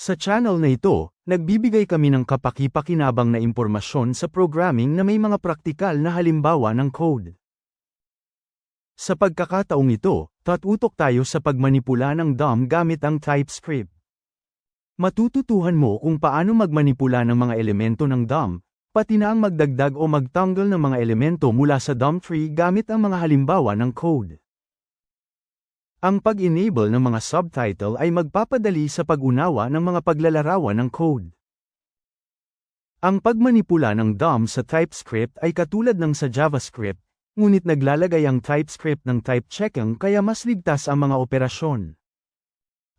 Sa channel na ito, nagbibigay kami ng kapaki-pakinabang na impormasyon sa programming na may mga praktikal na halimbawa ng code. Sa pagkakataong ito, tatutok tayo sa pagmanipula ng DOM gamit ang TypeScript. Matututuhan mo kung paano magmanipula ng mga elemento ng DOM, pati na ang magdagdag o magtanggal ng mga elemento mula sa DOM tree gamit ang mga halimbawa ng code. Ang pag-enable ng mga subtitle ay magpapadali sa pag-unawa ng mga paglalarawan ng code. Ang pagmanipula ng DOM sa TypeScript ay katulad ng sa JavaScript, ngunit naglalagay ang TypeScript ng type checking kaya mas ligtas ang mga operasyon.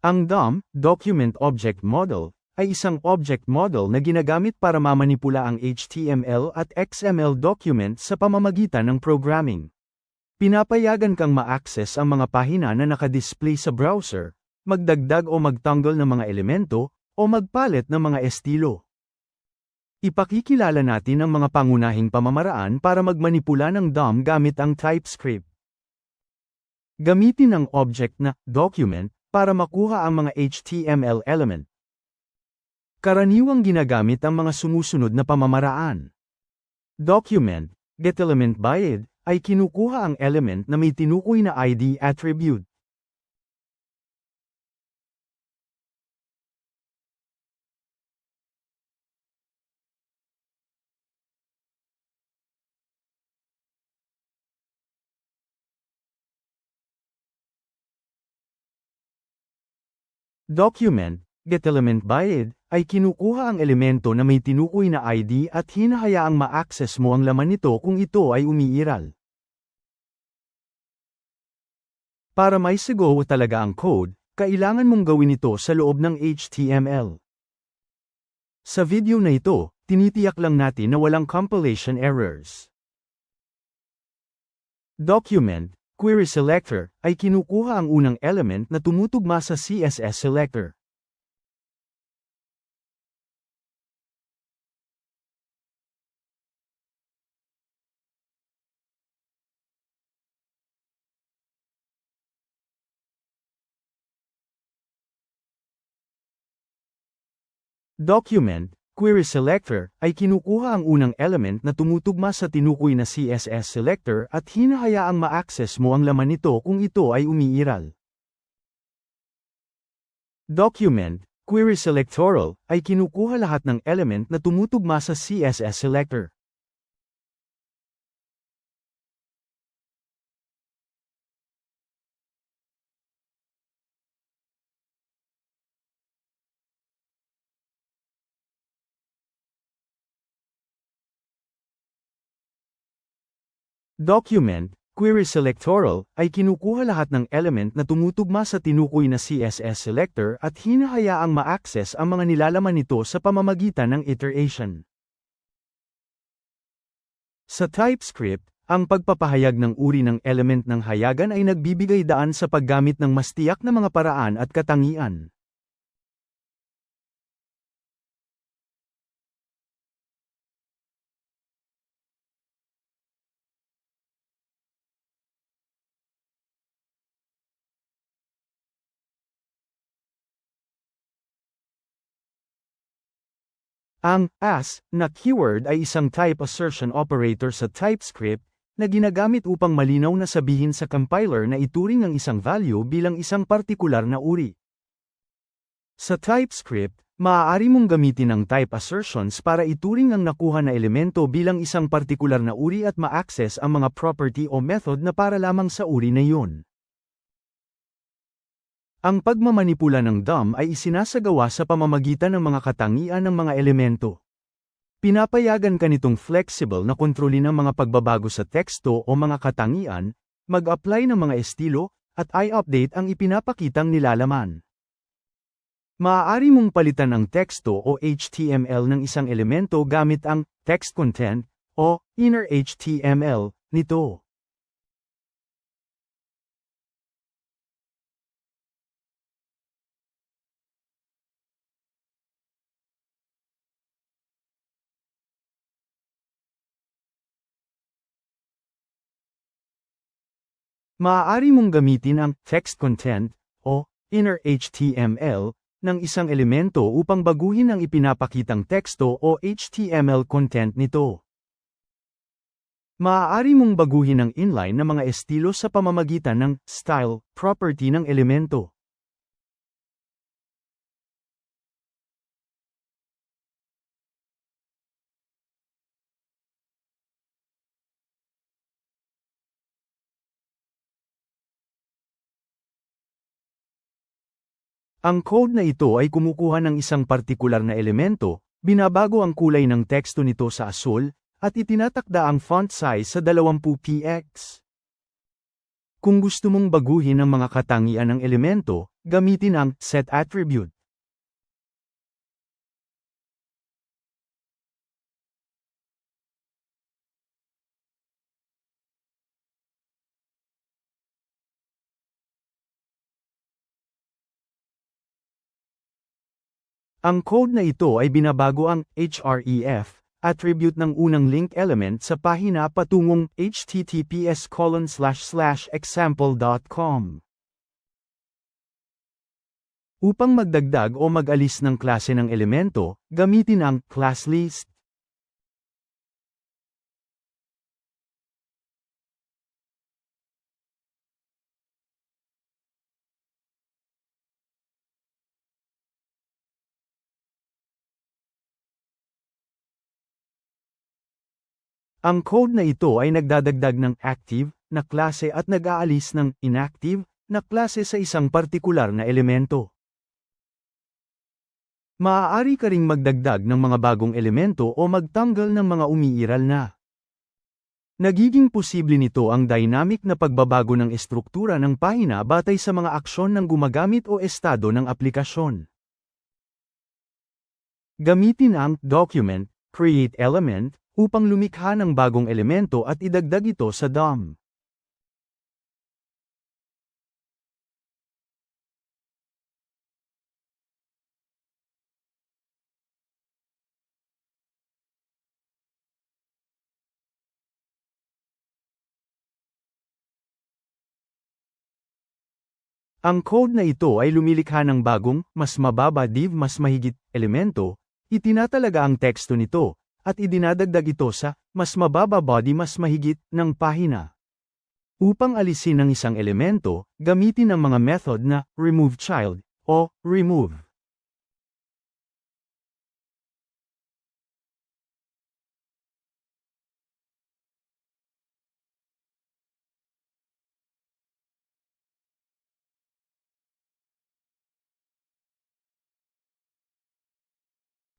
Ang DOM, Document Object Model, ay isang object model na ginagamit para mamanipula ang HTML at XML document sa pamamagitan ng programming. Pinapayagan kang ma-access ang mga pahina na nakadisplay sa browser, magdagdag o magtanggal ng mga elemento, o magpalit ng mga estilo. Ipakikilala natin ang mga pangunahing pamamaraan para magmanipula ng DOM gamit ang TypeScript. Gamitin ang object na document para makuha ang mga HTML element. Karaniwang ginagamit ang mga sumusunod na pamamaraan. Document, getElementById, ay kinukuha ang element na may tinukoy na ID attribute. Document, getElementById, ay kinukuha ang elemento na may tinukoy na ID at hinahayaang ma-access mo ang laman nito kung ito ay umiiral. Para may sigo talaga ang code, kailangan mong gawin ito sa loob ng HTML. Sa video na ito, tinitiyak lang natin na walang compilation errors. Document, Query Selector, ay kinukuha ang unang element na tumutugma sa CSS Selector. Document, Query Selector, ay kinukuha ang unang element na tumutugma sa tinukoy na CSS Selector at hinahayaang ma-access mo ang laman nito kung ito ay umiiral. Document, Query Selectoral, ay kinukuha lahat ng element na tumutugma sa CSS Selector. Document, Query Selectoral, ay kinukuha lahat ng element na tumutugma sa tinukoy na CSS selector at hinahayaang ma-access ang mga nilalaman nito sa pamamagitan ng iteration. Sa TypeScript, ang pagpapahayag ng uri ng element ng hayagan ay nagbibigay daan sa paggamit ng mas tiyak na mga paraan at katangian. Ang as na keyword ay isang type assertion operator sa TypeScript na ginagamit upang malinaw na sabihin sa compiler na ituring ang isang value bilang isang partikular na uri. Sa TypeScript, maaari mong gamitin ang type assertions para ituring ang nakuha na elemento bilang isang partikular na uri at ma-access ang mga property o method na para lamang sa uri na yun. Ang pagmamanipula ng DOM ay isinasagawa sa pamamagitan ng mga katangian ng mga elemento. Pinapayagan ka nitong flexible na kontrolin ang mga pagbabago sa teksto o mga katangian, mag-apply ng mga estilo, at i-update ang ipinapakitang nilalaman. Maaari mong palitan ang teksto o HTML ng isang elemento gamit ang text content o inner HTML nito. Maaari mong gamitin ang text content o inner HTML ng isang elemento upang baguhin ang ipinapakitang teksto o HTML content nito. Maaari mong baguhin ang inline na mga estilo sa pamamagitan ng style property ng elemento. Ang code na ito ay kumukuha ng isang partikular na elemento, binabago ang kulay ng teksto nito sa asul, at itinatakda ang font size sa 20px. Kung gusto mong baguhin ang mga katangian ng elemento, gamitin ang set attribute. Ang code na ito ay binabago ang href attribute ng unang link element sa pahina patungong https example.com. Upang magdagdag o mag-alis ng klase ng elemento, gamitin ang class list. Ang code na ito ay nagdadagdag ng active na klase at nag-aalis ng inactive na klase sa isang partikular na elemento. Maaari ka ring magdagdag ng mga bagong elemento o magtanggal ng mga umiiral na. Nagiging posible nito ang dynamic na pagbabago ng estruktura ng pahina batay sa mga aksyon ng gumagamit o estado ng aplikasyon. Gamitin ang document, create element, upang lumikha ng bagong elemento at idagdag ito sa DOM. Ang code na ito ay lumilikha ng bagong, mas mababa div mas mahigit, elemento, itinatalaga ang teksto nito, at idinadagdag ito sa mas mababa body mas mahigit ng pahina. Upang alisin ang isang elemento, gamitin ang mga method na remove child o remove.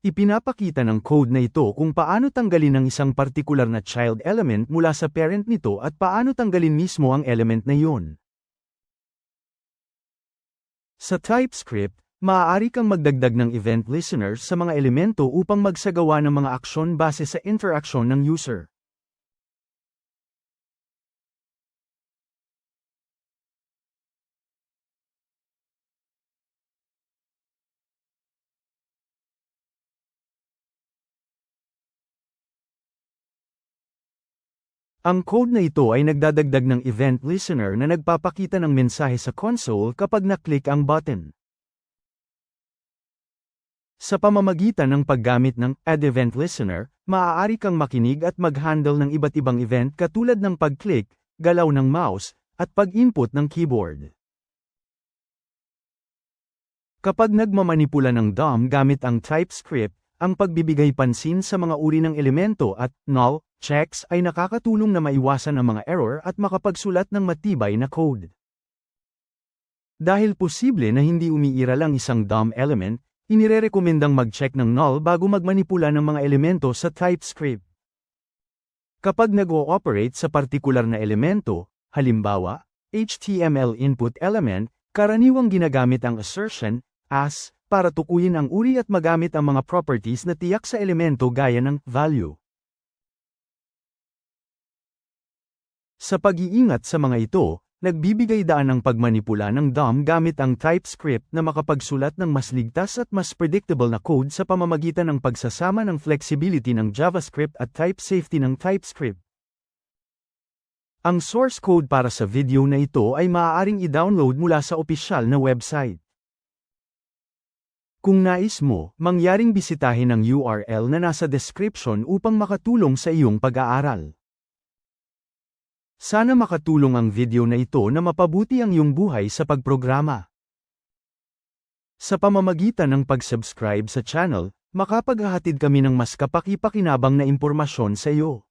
Ipinapakita ng code na ito kung paano tanggalin ang isang partikular na child element mula sa parent nito at paano tanggalin mismo ang element na yun. Sa TypeScript, maaari kang magdagdag ng event listener sa mga elemento upang magsagawa ng mga aksyon base sa interaksyon ng user. Ang code na ito ay nagdadagdag ng event listener na nagpapakita ng mensahe sa console kapag naklik ang button. Sa pamamagitan ng paggamit ng Add Event Listener, maaari kang makinig at mag-handle ng iba't ibang event katulad ng pag-click, galaw ng mouse, at pag-input ng keyboard. Kapag nagmamanipula ng DOM gamit ang TypeScript, ang pagbibigay pansin sa mga uri ng elemento at null checks ay nakakatulong na maiwasan ang mga error at makapagsulat ng matibay na code. Dahil posible na hindi umiiral ang isang DOM element, inirerekomendang mag-check ng null bago magmanipula ng mga elemento sa TypeScript. Kapag nag-ooperate sa partikular na elemento, halimbawa, HTML input element, karaniwang ginagamit ang assertion, as, para tukuyin ang uri at magamit ang mga properties na tiyak sa elemento gaya ng value. Sa pag-iingat sa mga ito, nagbibigay daan ang pagmanipula ng DOM gamit ang TypeScript na makapagsulat ng mas ligtas at mas predictable na code sa pamamagitan ng pagsasama ng flexibility ng JavaScript at type safety ng TypeScript. Ang source code para sa video na ito ay maaaring i-download mula sa opisyal na website. Kung nais mo, mangyaring bisitahin ang URL na nasa description upang makatulong sa iyong pag-aaral. Sana makatulong ang video na ito na mapabuti ang iyong buhay sa pagprograma. Sa pamamagitan ng pag-subscribe sa channel, makapaghahatid kami ng mas kapaki-pakinabang na impormasyon sa iyo.